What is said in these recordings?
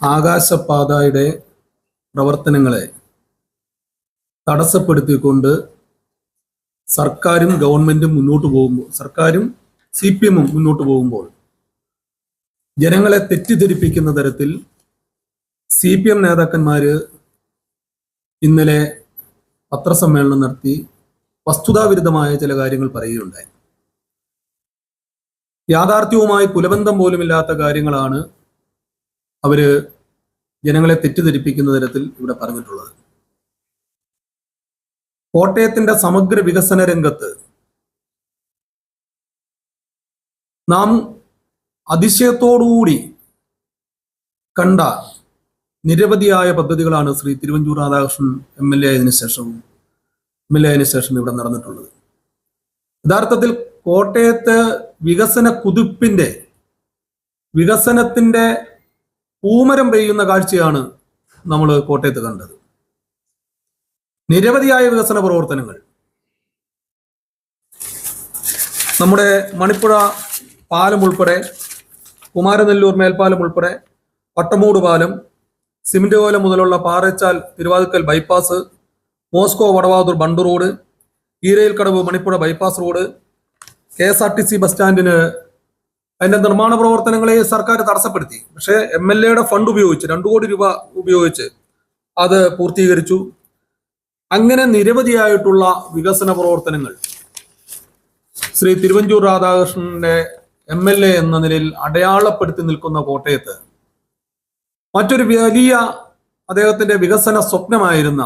ആകാശപാതയുടെ പ്രവർത്തനങ്ങളെ തടസ്സപ്പെടുത്തിക്കൊണ്ട് സർക്കാരും ഗവൺമെന്റും മുന്നോട്ട് പോകുമ്പോൾ സർക്കാരും സി പി എമ്മും മുന്നോട്ട് പോകുമ്പോൾ ജനങ്ങളെ തെറ്റിദ്ധരിപ്പിക്കുന്ന തരത്തിൽ സി പി എം നേതാക്കന്മാര് ഇന്നലെ പത്രസമ്മേളനം നടത്തി വസ്തുതാവിരുദ്ധമായ ചില കാര്യങ്ങൾ പറയുകയുണ്ടായി. യാഥാർത്ഥ്യവുമായി കുലബന്ധം പോലുമില്ലാത്ത കാര്യങ്ങളാണ് അവർ ജനങ്ങളെ തെറ്റിദ്ധരിപ്പിക്കുന്ന തരത്തിൽ ഇവിടെ പറഞ്ഞിട്ടുള്ളത്. കോട്ടയത്തിന്റെ സമഗ്ര വികസന രംഗത്ത് നാം അതിശയത്തോടുകൂടി കണ്ട നിരവധിയായ പദ്ധതികളാണ് Shri Thiruvanchoor Radhakrishnan M L A ആയതിനു ശേഷവും എം എൽ എ ആയതിനു ശേഷം ഇവിടെ നടന്നിട്ടുള്ളത്. യഥാർത്ഥത്തിൽ കോട്ടയത്ത് വികസന കുതിപ്പിന്റെ വികസനത്തിന്റെ പൂമരം പെയ്യുന്ന കാഴ്ചയാണ് നമ്മൾ കോട്ടയത്ത് കണ്ടത്. നിരവധിയായ വികസന പ്രവർത്തനങ്ങൾ. നമ്മുടെ മണിപ്പുഴ പാലം ഉൾപ്പെടെ കുമാരനെല്ലൂർ മേൽപ്പാലം ഉൾപ്പെടെ പട്ടമൂട് പാലം സിമന്റ് കോലം മുതലുള്ള Parachal Thiruvathukkal bypass Moscow Vadavathoor bund road Eerayilkadavu Manipuzha bypass road K S R T C bus സ്റ്റാൻഡിന് അതിന്റെ നിർമ്മാണ പ്രവർത്തനങ്ങളെ സർക്കാർ തടസ്സപ്പെടുത്തി. പക്ഷേ എം എൽ എയുടെ ഫണ്ട് ഉപയോഗിച്ച് രണ്ടു കോടി രൂപ ഉപയോഗിച്ച് അത് പൂർത്തീകരിച്ചു. അങ്ങനെ നിരവധിയായിട്ടുള്ള വികസന പ്രവർത്തനങ്ങൾ. ശ്രീ തിരുവഞ്ചൂർ രാധാകൃഷ്ണന്റെ എം എൽ എ എന്ന നിലയിൽ അടയാളപ്പെടുത്തി നിൽക്കുന്ന കോട്ടയത്ത് മറ്റൊരു വലിയ അദ്ദേഹത്തിന്റെ വികസന സ്വപ്നമായിരുന്ന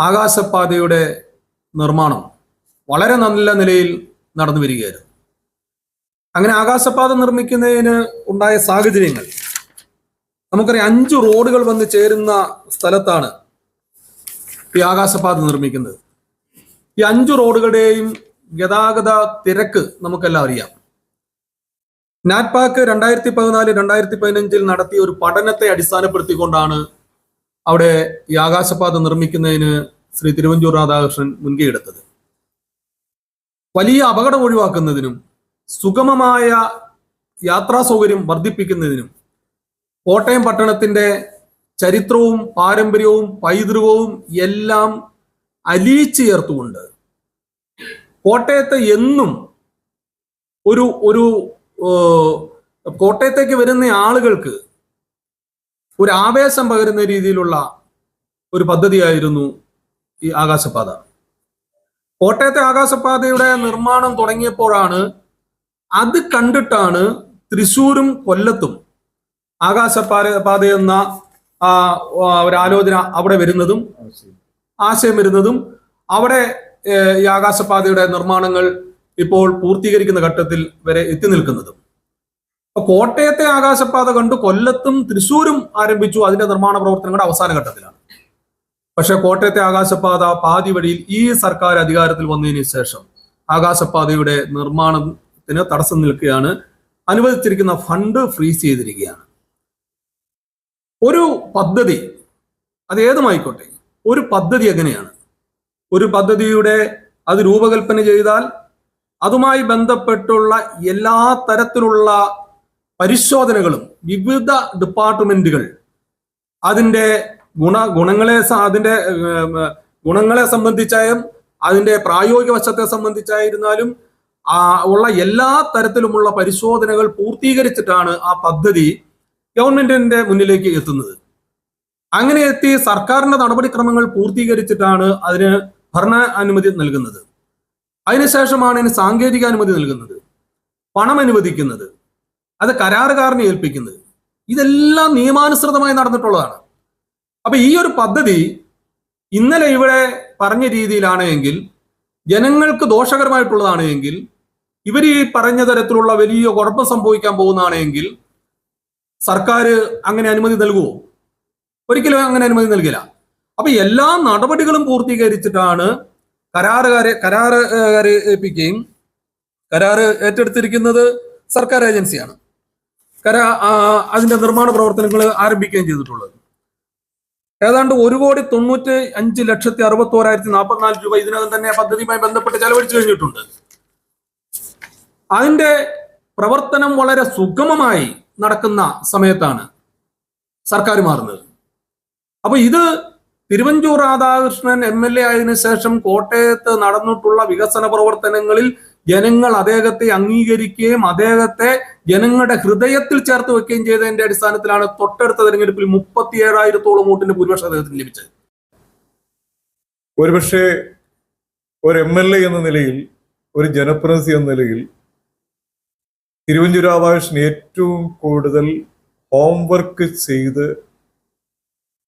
ആകാശപാതയുടെ നിർമ്മാണം വളരെ നല്ല നിലയിൽ നടന്നു വരികയായിരുന്നു. അങ്ങനെ ആകാശപാത നിർമ്മിക്കുന്നതിന് ഉണ്ടായ സാഹചര്യങ്ങൾ. നമുക്കറിയാം അഞ്ച് റോഡുകൾ വന്ന് ചേരുന്ന സ്ഥലത്താണ് ഈ ആകാശപാത നിർമ്മിക്കുന്നത്. ഈ അഞ്ച് റോഡുകളുടെയും ഗതാഗത തിരക്ക് നമുക്കെല്ലാം അറിയാം. നാറ്റ്പാക്ക് രണ്ടായിരത്തി പതിനാല് രണ്ടായിരത്തി പതിനഞ്ചിൽ നടത്തിയ ഒരു പഠനത്തെ അടിസ്ഥാനപ്പെടുത്തിക്കൊണ്ടാണ് അവിടെ ഈ ആകാശപാത നിർമ്മിക്കുന്നതിന് ശ്രീ തിരുവഞ്ചൂർ രാധാകൃഷ്ണൻ മുൻകൈ എടുത്തത്. വലിയ അപകടം ഒഴിവാക്കുന്നതിനും സുഗമമായ യാത്രാ സൗകര്യം വർദ്ധിപ്പിക്കുന്നതിനും കോട്ടയം പട്ടണത്തിന്റെ ചരിത്രവും പാരമ്പര്യവും പൈതൃകവും എല്ലാം അലിയിച്ചു ചേർത്തുകൊണ്ട് കോട്ടയത്തെ എന്നും ഒരു ഒരു കോട്ടയത്തേക്ക് വരുന്ന ആളുകൾക്ക് ഒരു ആവേശം പകരുന്ന രീതിയിലുള്ള ഒരു പദ്ധതിയായിരുന്നു ഈ ആകാശപാത കോട്ടയത്തെ ആകാശപാതയുടെ നിർമ്മാണം തുടങ്ങിയപ്പോഴാണ് അത് കണ്ടിട്ടാണ് തൃശൂരും കൊല്ലത്തും ആകാശപാത പാത എന്ന ഒരു ആലോചന അവിടെ വരുന്നതും ആശയം വരുന്നതും അവിടെ ഈ ആകാശപാതയുടെ നിർമ്മാണങ്ങൾ ഇപ്പോൾ പൂർത്തീകരിക്കുന്ന ഘട്ടത്തിൽ വരെ എത്തി നിൽക്കുന്നതും. അപ്പൊ കോട്ടയത്തെ ആകാശപാത കണ്ടു കൊല്ലത്തും തൃശൂരും ആരംഭിച്ചു. അതിന്റെ നിർമ്മാണ പ്രവർത്തനങ്ങളുടെ അവസാന ഘട്ടത്തിലാണ്. പക്ഷെ കോട്ടയത്തെ ആകാശപാത പാതി വഴിയിൽ ഈ സർക്കാർ അധികാരത്തിൽ വന്നതിന് ശേഷം ആകാശപാതയുടെ നിർമ്മാണത്തിന് തടസ്സം നിൽക്കുകയാണ്. അനുവദിച്ചിരിക്കുന്ന ഫണ്ട് ഫ്രീസ് ചെയ്തിരിക്കുകയാണ്. ഒരു പദ്ധതി അത് ഏതുമായിക്കോട്ടെ? ഒരു പദ്ധതി എങ്ങനെയാണ്? ഒരു പദ്ധതിയുടെ അത് രൂപകൽപ്പന ചെയ്താൽ അതുമായി ബന്ധപ്പെട്ടുള്ള എല്ലാ തരത്തിലുള്ള പരിശോധനകളും വിവിധ ഡിപ്പാർട്ട്മെന്റുകൾ അതിന്റെ ഗുണ ഗുണങ്ങളെ അതിന്റെ ഗുണങ്ങളെ സംബന്ധിച്ചായും അതിന്റെ പ്രായോഗിക വശത്തെ സംബന്ധിച്ചായിരുന്നാലും ഉള്ള എല്ലാ തരത്തിലുമുള്ള പരിശോധനകൾ പൂർത്തീകരിച്ചിട്ടാണ് ആ പദ്ധതി ഗവൺമെന്റിന്റെ മുന്നിലേക്ക് എത്തുന്നത്. അങ്ങനെ എത്തി സർക്കാരിന്റെ നടപടിക്രമങ്ങൾ പൂർത്തീകരിച്ചിട്ടാണ് അതിന് ഭരണ അനുമതി നൽകുന്നത് അതിനുശേഷമാണ് ഇതിന് സാങ്കേതിക അനുമതി നൽകുന്നത്. പണം അനുവദിക്കുന്നത്. അത് കരാറുകാരനെ ഏൽപ്പിക്കുന്നത്. ഇതെല്ലാം നിയമാനുസൃതമായി നടന്നിട്ടുള്ളതാണ്. അപ്പൊ ഈ ഒരു പദ്ധതി ഇന്നലെ ഇവിടെ പറഞ്ഞ രീതിയിലാണ് എങ്കിൽ ജനങ്ങൾക്ക് ദോഷകരമായിട്ടുള്ളതാണ് എങ്കിൽ ഇവർ ഈ പറഞ്ഞ തരത്തിലുള്ള വലിയ കുഴപ്പം സംഭവിക്കാൻ പോകുന്നതാണെങ്കിൽ സർക്കാർ അങ്ങനെ അനുമതി നൽകുമോ ഒരിക്കലും അങ്ങനെ അനുമതി നൽകില്ല. അപ്പൊ എല്ലാ നടപടികളും പൂർത്തീകരിച്ചിട്ടാണ് കരാറുകാരെ കരാറുകാരെ ഏൽപ്പിക്കുകയും കരാറ് ഏറ്റെടുത്തിരിക്കുന്നത് സർക്കാർ ഏജൻസിയാണ്. കരാ അതിന്റെ നിർമ്മാണ പ്രവർത്തനങ്ങൾ ആരംഭിക്കുകയും ചെയ്തിട്ടുള്ളത്. ഏതാണ്ട് ഒരു കോടി തൊണ്ണൂറ്റി അഞ്ച് ലക്ഷത്തി അറുപത്തി ഓരായിരത്തി നാൽപ്പത്തിനാല് രൂപ ഇതിനകം തന്നെ പദ്ധതിയുമായി ബന്ധപ്പെട്ട് ചെലവഴിച്ചു കഴിഞ്ഞിട്ടുണ്ട്. അതിന്റെ പ്രവർത്തനം വളരെ സുഗമമായി നടക്കുന്ന സമയത്താണ് സർക്കാർ മാറുന്നത്. അപ്പൊ ഇത് Thiruvanchoor Radhakrishnan M L A ആയതിനു ശേഷം കോട്ടയത്ത് നടന്നിട്ടുള്ള വികസന പ്രവർത്തനങ്ങളിൽ ജനങ്ങൾ അദ്ദേഹത്തെ അംഗീകരിക്കുകയും അദ്ദേഹത്തെ ജനങ്ങളുടെ ഹൃദയത്തിൽ ചേർത്ത് വെക്കുകയും ചെയ്തതിന്റെ അടിസ്ഥാനത്തിലാണ് തൊട്ടടുത്ത തെരഞ്ഞെടുപ്പിൽ മുപ്പത്തി ഏഴായിരത്തോളം വോട്ടിന്റെ ഭൂരിപക്ഷം അദ്ദേഹത്തിന് ലഭിച്ചത്. ഒരുപക്ഷെ ഒരു എം എൽ എ എന്ന നിലയിൽ ഒരു ജനപ്രതിനിധി എന്ന നിലയിൽ തിരുവഞ്ചൂർ ഏറ്റവും കൂടുതൽ ഹോംവർക്ക് ചെയ്ത്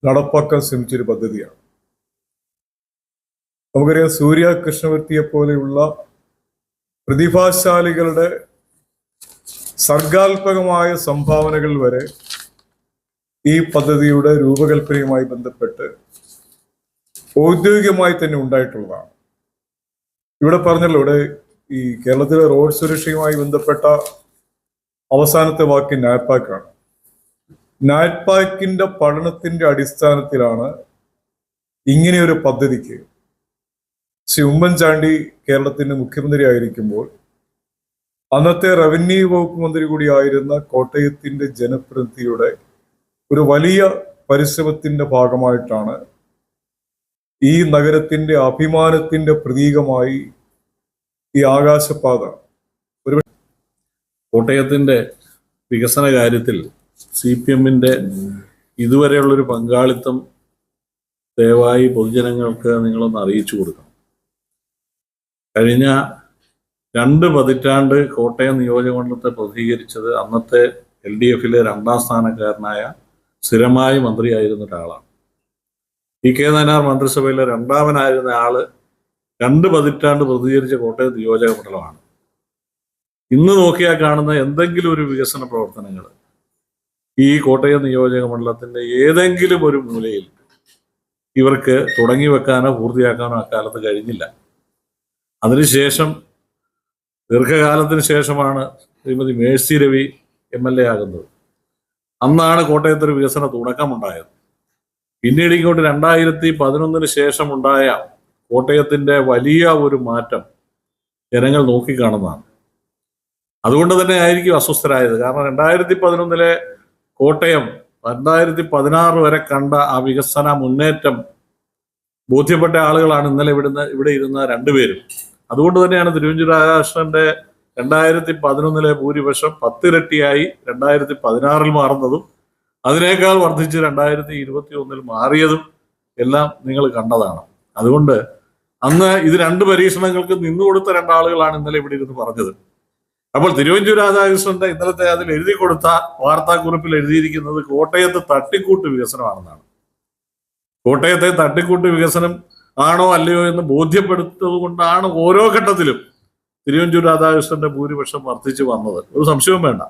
നടപ്പാക്കാൻ ശ്രമിച്ചൊരു പദ്ധതിയാണ്. നമുക്കറിയാം സൂര്യ കൃഷ്ണവർത്തിയെ പോലെയുള്ള പ്രതിഭാശാലികളുടെ സർഗാത്മകമായ സംഭാവനകൾ വരെ ഈ പദ്ധതിയുടെ രൂപകൽപ്പനയുമായി ബന്ധപ്പെട്ട് ഔദ്യോഗികമായി തന്നെ ഉണ്ടായിട്ടുള്ളതാണ്. ഇവിടെ പറഞ്ഞല്ലോ ഇവിടെ ഈ കേരളത്തിലെ റോഡ് സുരക്ഷയുമായി ബന്ധപ്പെട്ട അവസാനത്തെ വാക്ക് നാറ്റ്പാക്കാണ് നാറ്റ്പാക്കിന്റെ പഠനത്തിന്റെ അടിസ്ഥാനത്തിലാണ് ഇങ്ങനെയൊരു പദ്ധതിക്ക് ശ്രീ ഉമ്മൻചാണ്ടി കേരളത്തിന്റെ മുഖ്യമന്ത്രി ആയിരിക്കുമ്പോൾ അന്നത്തെ റവന്യൂ വകുപ്പ് മന്ത്രി കൂടിയായിരുന്ന കോട്ടയത്തിന്റെ ജനപ്രതിനിധിയുടെ ഒരു വലിയ പരിശ്രമത്തിന്റെ ഭാഗമായിട്ടാണ് ഈ നഗരത്തിന്റെ അഭിമാനത്തിന്റെ പ്രതീകമായി ഈ ആകാശപാത കോട്ടയത്തിന്റെ വികസന കാര്യത്തിൽ സി പി എമ്മിന്റെ ഇതുവരെയുള്ളൊരു പങ്കാളിത്തം ദയവായി പൊതുജനങ്ങൾക്ക് നിങ്ങളൊന്ന് അറിയിച്ചു കൊടുക്കണം. കഴിഞ്ഞ രണ്ട് പതിറ്റാണ്ട് കോട്ടയം നിയോജകമണ്ഡലത്തെ പ്രതികരിച്ചത് അന്നത്തെ എൽ ഡി എഫിലെ രണ്ടാം സ്ഥാനക്കാരനായ സ്ഥിരമായി മന്ത്രിയായിരുന്ന ഒരാളാണ്. ഇ കെ നായനാർ മന്ത്രിസഭയിലെ രണ്ടാമനായിരുന്ന ആൾ രണ്ട് പതിറ്റാണ്ട് പ്രതികരിച്ച കോട്ടയം നിയോജക മണ്ഡലമാണ് ഇന്ന് നോക്കിയാൽ കാണുന്ന എന്തെങ്കിലും ഒരു വികസന പ്രവർത്തനങ്ങൾ ഈ കോട്ടയം നിയോജക മണ്ഡലത്തിന്റെ ഏതെങ്കിലും ഒരു മൂലയിൽ ഇവർക്ക് തുടങ്ങി വെക്കാനോ പൂർത്തിയാക്കാനോ അക്കാലത്ത് കഴിഞ്ഞില്ല. അതിനുശേഷം ദീർഘകാലത്തിന് ശേഷമാണ് Shrimati Mercy Ravi M L A ആകുന്നത്. അന്നാണ് കോട്ടയത്ത് ഒരു വികസന തുടക്കമുണ്ടായത്. പിന്നീട് ഇങ്ങോട്ട് രണ്ടായിരത്തി പതിനൊന്നിന് ശേഷം ഉണ്ടായ കോട്ടയത്തിന്റെ വലിയ ഒരു മാറ്റം ജനങ്ങൾ നോക്കിക്കാണുന്നതാണ്. അതുകൊണ്ട് തന്നെ ആയിരിക്കും അസ്വസ്ഥരായത്. കാരണം രണ്ടായിരത്തി പതിനൊന്നിലെ കോട്ടയം രണ്ടായിരത്തി പതിനാറ് വരെ കണ്ട ആ വികസന മുന്നേറ്റം ബോധ്യപ്പെട്ട ആളുകളാണ് ഇന്നലെ ഇവിടുന്ന് ഇവിടെ ഇരുന്ന രണ്ടുപേരും. അതുകൊണ്ട് തന്നെയാണ് തിരുവഞ്ചൂർ രാധാകൃഷ്ണന്റെ രണ്ടായിരത്തി പതിനൊന്നിലെ ഭൂരിപക്ഷം പത്തിരട്ടിയായി രണ്ടായിരത്തി പതിനാറിൽ മാറുന്നതും അതിനേക്കാൾ വർദ്ധിച്ച് രണ്ടായിരത്തി ഇരുപത്തി ഒന്നിൽ മാറിയതും എല്ലാം നിങ്ങൾ കണ്ടതാണ്. അതുകൊണ്ട് അന്ന് ഇത് രണ്ട് പരീക്ഷണങ്ങൾക്ക് നിന്നുകൊടുത്ത രണ്ടാളുകളാണ് ഇന്നലെ ഇവിടെ ഇരുന്ന് പറഞ്ഞത്. അപ്പോൾ തിരുവഞ്ചൂർ രാധാകൃഷ്ണന്റെ ഇന്നലത്തെ അതിൽ എഴുതി കൊടുത്ത വാർത്താക്കുറിപ്പിൽ എഴുതിയിരിക്കുന്നത് കോട്ടയത്ത് തട്ടിക്കൂട്ട് വികസനമാണെന്നാണ്. കോട്ടയത്തെ തട്ടിക്കൂട്ട് വികസനം ആണോ അല്ലയോ എന്ന് ബോധ്യപ്പെടുത്തത് കൊണ്ടാണ് ഓരോ ഘട്ടത്തിലും തിരുവഞ്ചൂർ രാധാകൃഷ്ണന്റെ ഭൂരിപക്ഷം വർദ്ധിച്ചു വന്നത്. ഒരു സംശയവും വേണ്ട.